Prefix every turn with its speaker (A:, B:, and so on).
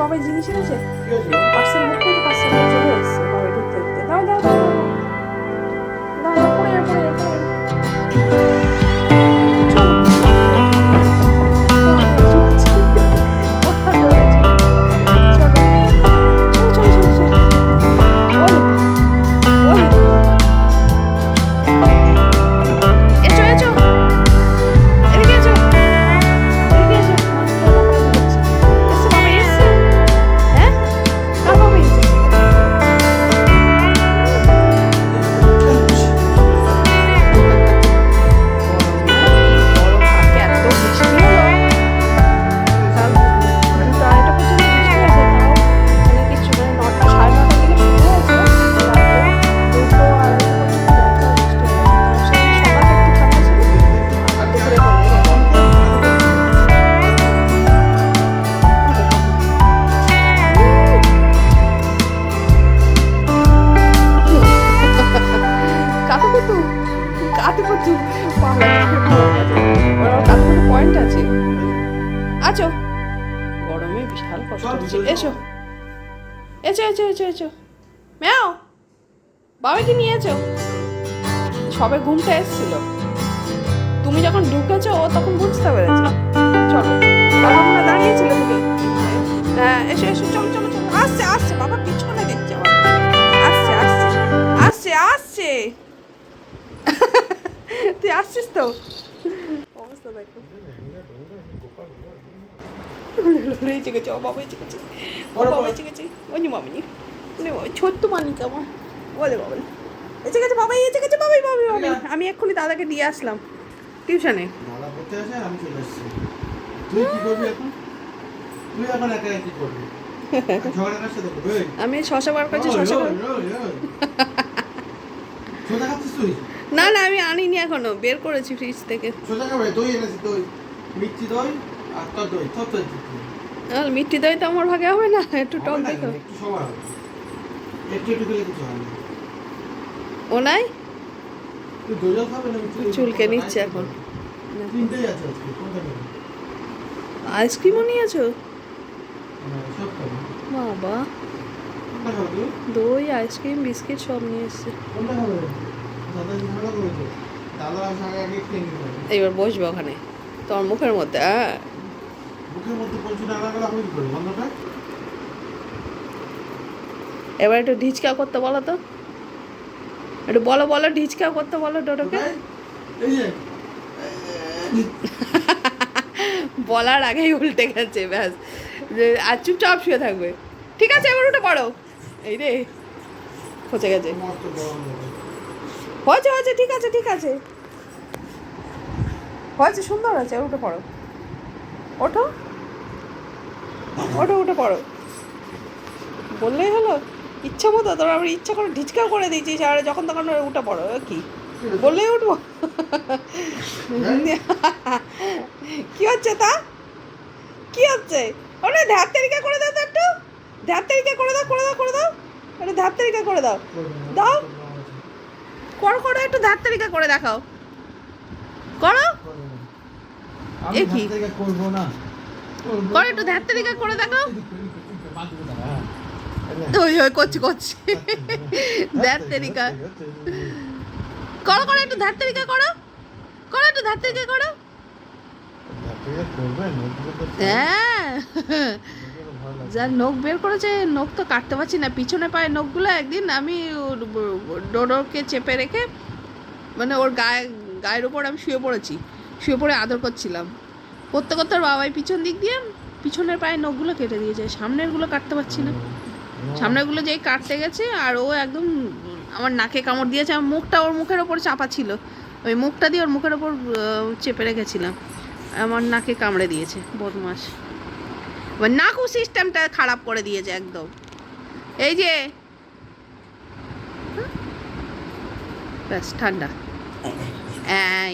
A: বাবা জিনিস এনেছে? পার্সেল বুক করে পার্সেল চলে এসেছে বাবা দেখতে দেখতে দাও দাও হচ্ছে এসো। এসো এসো এসো এসো। ম্যাও, বাবাকে নিয়ে এসো। সবে ঘুমটা এসেছিল। তুমি যখন ঢুকেছো, ও তখন বুঝতে পেরেছে। চলো, বাবা মনে দাঁড়িয়েছিল তুমি হ্যাঁ এসো এসো, চলো চলো চলো। আসছে আসছে, বাবা, পিছনে দেখছে আসছে আসছে আসছে আসছে। তুই আসছিস তো? অবস্থা দেখো। এসে গেছে ও বাবা এসে গেছে ও বাবা এসে গেছে ওই মামিনি ওরে বাবা ছোট্ট মানিক আমার বলে বাবা বাবাই বাবাই বাবাই বাবাই আমি এক্ষুনি দাদাকে দিয়ে আসলাম। টিউশনে
B: দাদা পড়তে আসে আমি চলে এসেছি তুই কি করবি এখন তুই এখন একা কি করবি ঝগড়া কার সাথে করবি এই,
A: আমি শশা বার করছি শশা না না আমি আনিনি এখনও বের করেছি ফ্রিজ থেকে
B: সোজা দই এনেছি দই মিষ্টি দই আর তোর দই তোর দই
A: মিষ্টি দই তো আমার ভাগে হবে না একটু টক
B: হয় না
A: ও নাই
B: দই দই
A: চুলকে নিচ্ছে এখন। আইসক্রিমও নিয়েছো?
B: হ্যাঁ,
A: বাবা। দই আইসক্রিম বিস্কিট সব নিয়ে এসছে। এইবার বসবে ওখানে তোমার মুখের মধ্যে
B: মধ্যে না করে
A: এবার একটু ঢিচকা করতে বলো তো। একটু বলো বলো ঢিচকা করতে বলো ডোডোকে। বলার আগেই উল্টে গেছে ব্যাস। যে আর চুপচাপ শুয়ে থাকবে। ঠিক আছে এবার উঠে পড়ো। এই রে পচে গেছে। হয়েছে হয়েছে ঠিক আছে ঠিক আছে। হয়েছে সুন্দর আছে এবার উঠে পড়ো। ওঠো। ওঠো উঠে পড়ো বললেই হলো। ইচ্ছা মতো তোর আবার ইচ্ছা করে ঢিচকাও করে দিয়েছিস আর যখন তখন ওরা উঠে পড়ো কি? বললেই উঠবো। কি হচ্ছে তা? কি হচ্ছে? ওরে ধ্যাত তালিকা করে দাও তো একটু। ধ্যাত তালিকা করে দাও করে দাও করে দাও। একটু ধ্যাত তালিকা করে দাও। দাও। করো করো একটু ধার তালিকা করে দেখাও। করো। এ কি?
B: করব না।
A: করো। একটু ধার তালিকা করে
B: নে।
A: ওই ওই, করছি করছি ধার তালিকা করো করো, একটু ধার তালিকা করো করো, একটু ধার তালিকা করো হ্যাঁ। যার নখ বের করেছে, নখ তো কাটতে পারছি না পিছনে পায়ে নখগুলো একদিন আমি ডোডোকে চেপে রেখে মানে ওর গায়ে, গায়ের ওপর আমি শুয়ে পড়েছি শুয়ে পড়ে আদর করছিলাম করতে করতে বাবাই পিছন দিক দিয়ে পিছনের পায়ে নখগুলো কেটে দিয়েছে সামনেরগুলো কাটতে পারছি না। সামনেরগুলো যেই কাটতে গেছে আর ও একদম আমার নাকে কামড় দিয়েছে। আমার মুখটা ওর মুখের ওপর চাপা ছিল। ওই মুখটা দিয়ে ওর মুখের ওপর চেপে রেখেছিলাম। আমার নাকে কামড়ে দিয়েছে বদমাস এবার নাকু সিস্টেমটা খারাপ করে দিয়েছে একদম। এই যে। ব্যাস, ঠান্ডা। হ্যাঁ